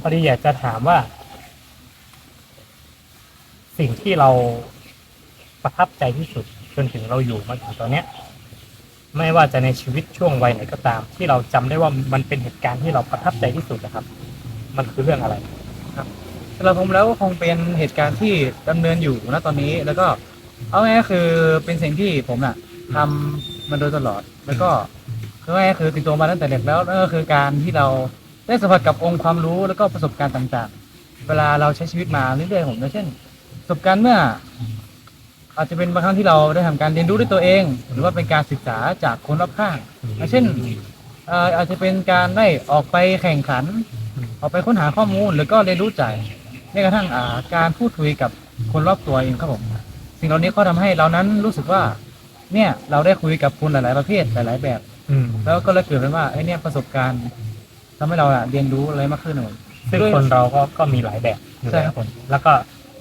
พอดีอยากจะถามว่า สิ่งที่เราประทับใจที่สุดจนถึงเราอยู่มาถึงตอนเนี้ย ไม่ว่าจะในชีวิตช่วงวัยไหนก็ตาม ที่เราจำได้ว่ามันเป็นเหตุการณ์ที่เราประทับใจที่สุดนะครับ มันคือเรื่องอะไร สำหรับผมแล้วก็คงเป็นเหตุการณ์ที่ดำเนินอยู่ณตอนนี้แล้วก็ เอาง่ายๆคือเป็นสิ่งที่ผมน่ะทำ มาโดยตลอด แล้วก็คือง่าคือติดตัวมาตั้งแต่เด็กแล้วนั่นก็คือการที่เราได้สัมผัสกับองค์ความรู้แล้วก็ประสบการณ์ต่างๆ เวลาเราใช้ชีวิตมาเรื่อยๆผมอย่างเช่น ประสบการณ์เมื่อ อาจจะเป็นบางครั้งที่เราได้ทำการเรียนรู้ด้วยตัวเอง หรือว่าเป็นการศึกษาจากคนรอบข้างอย่างเช่นอาจจะเป็นการได้ออกไปแข่งขัน ออกไปค้นหาข้อมูลแล้วก็เรียนรู้ใจแม้กระทั่งการพูดคุยกับคนรอบตัวเองครับผม สิ่งเหล่านี้ก็ทำให้เรานั้นรู้สึกว่า เนี่ยเราได้คุยกับคนหลาย ๆ ประเภทหลาย ๆ แบบ อืมแล้วก็เลยเกิดเป็นว่าไอ้เนี่ยประสบการณ์ทำให้เราอะเรียนรู้อะไรมากขึ้นเลยซึ่งคนเราก็ก็มีหลายแบบอยู่ใช่แล้วครับผมแล้วก็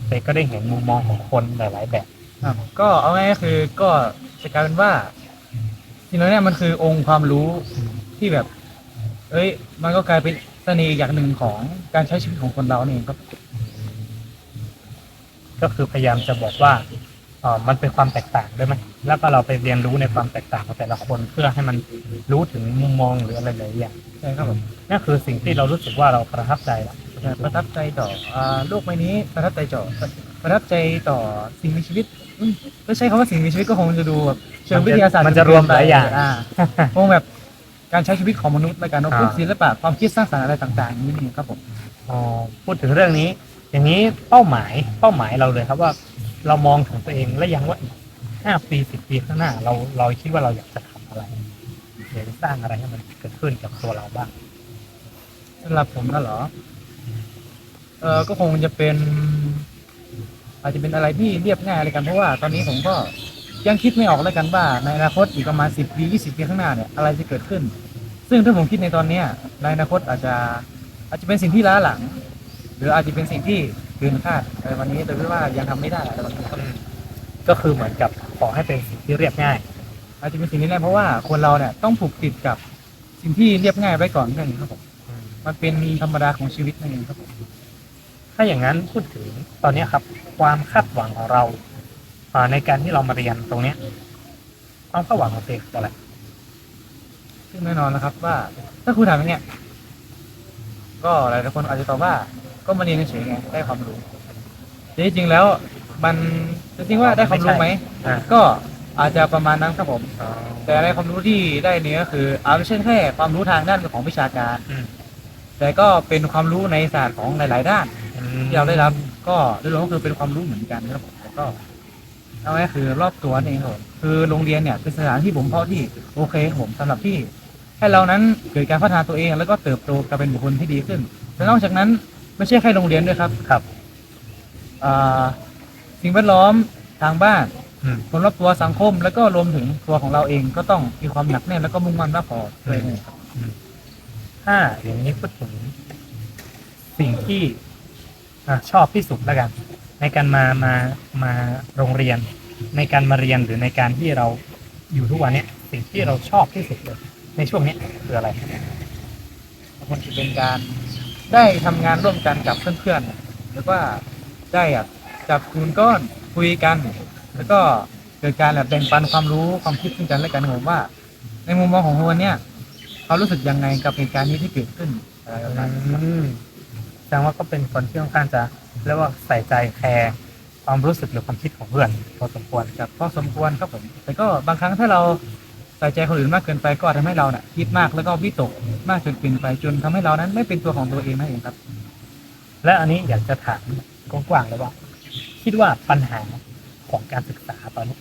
เด็กก็ได้เห็นมุมมองของคนหลาย ๆ แบบ ครับก็เอาง่ายๆคือก็จะกลายเป็นว่าสิ่งเหล่านี้มันคือองค์ความรู้ที่แบบ เอ้ย มันก็กลายเป็นเสน่ห์อย่างหนึ่งของการใช้ชีวิตของคนเราเนี่ยเองครับ ก็คือพยายามจะบอกว่าเออ มันเป็นความแตกต่างด้วยไหมแล้วก็เราไปเรียนรู้ในความแตกต่างของแต่ละคนเพื่อให้มันรู้ถึงมุมมองหรืออะไรหลายอย่างใช่ครับผมนั่นคือสิ่งที่เรารู้สึกว่าเราประทับใจละแต่ประทับใจต่ออ่าโลกใบนี้ประทับใจต่อประทับใจต่อสิ่งมีชีวิตอืมไม่ใช่คำว่าสิ่งมีชีวิตก็คงจะดูแบบเชิงวิทยาศาสตร์มันจะรวมหลายอย่างอ่าคงแบบการใช้ชีวิตของมนุษย์และการพวกอ่าศิลปะความคิดสร้างสรรค์อะไรต่างๆนี่นี่ครับผมอ๋อพูดถึงเรื่องนี้ อย่างนี้เป้าหมายเป้าหมายเราเลยครับว่า เรามองถึงตัวเองและยังว่าอีกห้าปีสิบปีข้างหน้า เราเราคิดว่าเราอยากจะทำอะไรอยากจะสร้างอะไรให้มันเกิดขึ้นกับตัวเราบ้างสำหรับผมนะเหรอ เออก็คงจะเป็น อาจจะเป็นอะไรที่เรียบง่ายเลยกันเพราะว่า ตอนนี้ผมก็ยังคิดไม่ออกเลยกันว่า ในอนาคตอีกประมาณสิบปียี่สิบปีข้างหน้าเนี่ยอะไรจะเกิดขึ้น ซึ่งถ้าผมคิดในตอนเนี้ยในอนาคตอาจจะอาจจะเป็นสิ่งที่ล้าหลัง หรืออาจจะเป็นสิ่งที่ เกินคาดในวันนี้แต่ว่ายังทำไม่ได้ในวันนี้ครับก็คือเหมือนกับขอให้เป็นสิ่งที่เรียบง่าย อาจจะเป็นสิ่งนี้แน่เพราะว่าคนเราเนี่ยต้องผูกติดกับสิ่งที่เรียบง่ายไว้ก่อนนั่นเองครับผมมันเป็นธรรมดาของชีวิตนั่นเองครับผมถ้าอย่างนั้นพูดถึงตอนนี้ครับ ความคาดหวังของเราในการที่เรามาเรียนตรงเนี้ยความคาดหวังของเด็กคืออะไรซึ่งแน่นอนนะครับว่า ถ้าครูถามอย่างเนี้ยก็หลายคนอาจจะตอบว่า ก็มาเรียนเฉยๆไงได้ความรู้แต่จริงๆแล้วมันจะจริงว่าได้ความรู้ไหมอ่า ก็อาจจะประมาณนั้นครับผมแต่ในความรู้ที่ได้เนี้ก็คืออาจไม่ใช่แค่ความรู้ทางด้านของวิชาการ อืม แต่ก็เป็นความรู้ในศาสตร์ของหลาย ๆ ด้านที่เราได้รับก็โดยรวมก็คือเป็นความรู้เหมือนกันครับผมแต่ก็เอาไว้คือรอบตัวนั่นเองครับผมคือโรงเรียนเนี่ยเป็นสถานที่ผมเพาะที่โอเคครับผมสำหรับที่ให้เรานั้นเกิดการพัฒนาตัวเองแล้วก็เติบโตกลายเป็นบุคคลที่ดีขึ้นและนอกจากนั้น ไม่ใช่แค่โรงเรียนด้วยครับครับอ่าสิ่งแวดล้อมทางบ้าน อืม คนรอบตัวสังคม แล้วก็รวมถึงตัวของเราเองก็ต้องมีความหนักแน่นแล้วก็มุ่งมั่นมากพอเลยครับถ้าอย่างนี้พูดถึง สิ่งที่อะชอบที่สุดแล้วกัน ในการมามามาโรงเรียน ในการมาเรียนหรือในการที่เราอยู่ทุกวันเนี้ยสิ่งที่เราชอบที่สุดเลยในช่วงเนี้ยคืออะไร มันจะเป็นการ ได้ทำงานร่วมกันกับเพื่อนๆแล้วก็ได้แบบจับกลุ่มก้อนคุยกัน แล้วก็เกิดการแบบแบ่งปันความรู้ความคิดซึ่งกันและกันผมว่า ในมุมมองของคนเนี่ยเขารู้สึกยังไงกับเหตุการณ์นี้ที่เกิดขึ้นอะไรแบบนั้นอืมแสดงว่าก็เป็นคนที่ค่อนข้างจะเรียกว่าใส่ใจแคร์ความรู้สึกหรือความคิดของเพื่อนพอสมควรกับพอสมควรครับผมแต่ก็บางครั้งถ้าเรา ใส่ใจคนอื่นมากเกินไปก็อาจทำให้เราเนี่ยคิดมากแล้วก็วิตกมากจนเกินไปจนทำให้เรานั้น ไม่เป็นตัวของตัวเองนั่นเองครับ และอันนี้อยากจะถามกว้างๆเลยว่า คิดว่าปัญหาของการศึกษาตอนนี้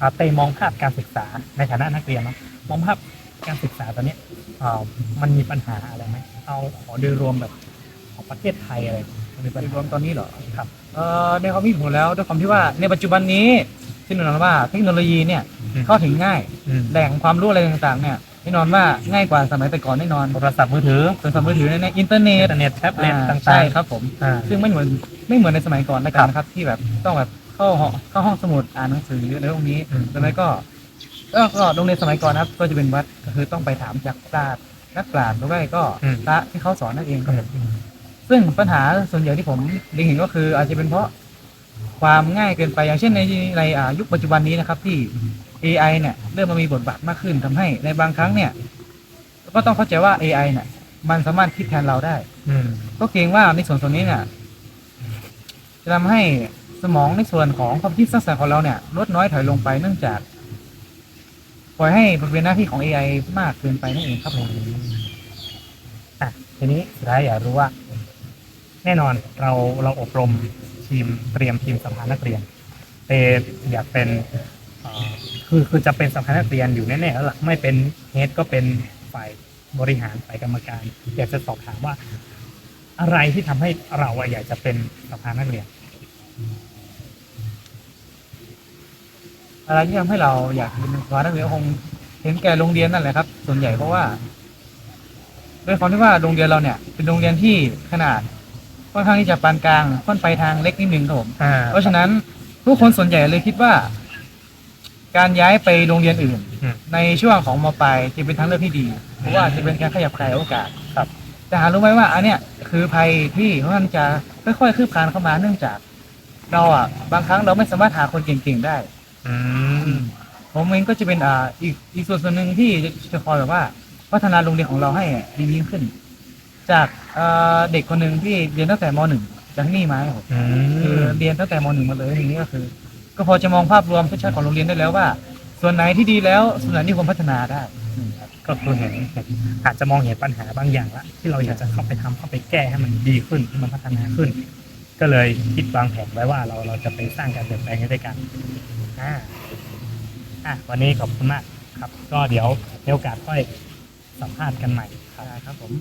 อาเตมองภาพการศึกษาในฐานะนักเรียนเนาะมองภาพการศึกษาตอนนี้อ่ามันมีปัญหาอะไรไหมเอาขอโดยรวมแบบของประเทศไทยอะไรมันมีปัญโดยหารวมตอนนี้เหรอครับเอ่อในความคิดผมแล้วด้วยความที่ว่าในปัจจุบันนี้ที่แน่นอนว่าเทคโนโลยีเนี่ยอืม เข้าถึงง่ายอืมแหล่งความรู้อะไรต่างๆเนี่ยแน่นอนว่าง่ายกว่าสมัยแต่ก่อนแน่นอนโทรศัพท์มือถือโทรศัพท์มือถือในอินเทอร์เน็อิตนเทอร์เน็ตแท็บเล็ตอ่าต่างๆใช่ครับผม อ่า ซึ่งไม่เหมือนไม่เหมือนในสมัยก่อนนะกันนะครับ ที่แบบต้องแบบเข้าห้องเข้าห้องสมุดอ่านหนังสืออะไรพวกนี้อืม แล้วก็ก็ก็โรงเรียนสมัยก่อนนะครับ ก็จะเป็นวัดก็คือต้องไปถามจากปราชญ์นักปราชญ์หรือไม่ก็อืมพระที่เขาสอนนั่นเองครับผม อืม ซึ่งปัญหาส่วนใหญ่ที่ผมเล็งเห็นก็คืออาจจะเป็นเพราะความง่ายเกินไปอย่างเช่นในในอ่ายุคปัจจุบันนี้นะครับ ที่ AI เนี่ยเริ่มมามีบทบาทมากขึ้นทำให้ในบางครั้งเนี่ยก็ต้องเข้าใจว่า AI เนี่ยมันสามารถคิดแทนเราได้ อืมก็เกรงว่าในส่วนส่วนนี้เนี่ยจะทำให้สมองในส่วนของความคิดสร้างสรรค์ของเราเนี่ยลดน้อยถอยลงไปเนื่องจากปล่อยให้มันเป็นหน้าที่ของ AI มากเกินไปนั่นเองครับผมอะทีนี้สุดท้ายอยากรู้ว่า แน่นอนเราเราอบรมทีมเตรียมทีมสภานักเรียนเตอยากเป็นเอ่อ คือคือจะเป็นสภานักเรียนอยู่แน่ๆแล้วล่ะไม่เป็นเฮดก็เป็นฝ่ายบริหารฝ่ายกรรมการ อยากจะสอบถามว่า อะไรที่ทำให้เราอะอยากจะเป็นสภานักเรียน อะไรที่ทำให้เราอยากเป็นครูนักเรียนก็คงเห็นแก่โรงเรียนนั่นแหละครับ ส่วนใหญ่เพราะว่าด้วยความที่ว่าโรงเรียนเราเนี่ย เป็นโรงเรียนที่ขนาดค่อนข้างที่จะปานกลางค่อนไปทางเล็กนิดนึงครับผมอ่าเพราะฉะนั้นผู้คนส่วนใหญ่เลยคิดว่า การย้ายไปโรงเรียนอื่น อืม ในช่วงของมปลายจะเป็นทางเลือกที่ดี เพราะว่าจะเป็นการขยับขยายโอกาสครับ แต่หารู้ไหมว่าอันเนี้ยคือภัยที่ค่อนข้างจะค่อยๆคืบคลานเข้ามาเนื่องจาก เราอะบางครั้งเราไม่สามารถหาคนเก่งๆได้ อืม ผมเองก็จะเป็นอ่าอีกอีกส่วนส่วนหนึ่งที่จะจะคอยแบบว่า พัฒนาโรงเรียนของเราให้ดียิ่งขึ้น จากอ่าเด็กคนหนึ่งที่เรียนตั้งแต่มหนึ่งจากที่นี่มาครับผมอืคือมเรียนตั้งแต่มหนึ่งมาเลยอย่างนี้ก็คือ ก็พอจะมองภาพรวมชัดๆของโรงเรียนได้แล้วว่า ส่วนไหนที่ดีแล้ว ส่วนไหนที่ควรพัฒนาได้ก็คือเห็นเห็นอาจจะมองเห็นปัญหาบางอย่างละที่เราอยากจะเข้าไปทำเข้าไปแก้ให้มันดีขึ้นให้มันพัฒนาขึ้น ก็เลยคิดวางแผนไว้ว่าเราเราจะไปสร้างการเปลี่ยนแปลงให้ด้วยกันอ่าอะวันนี้ขอบคุณมากครับ ก็เดี๋ยวมีโอกาสค่อยสัมภาษณ์กันใหม่ครับผม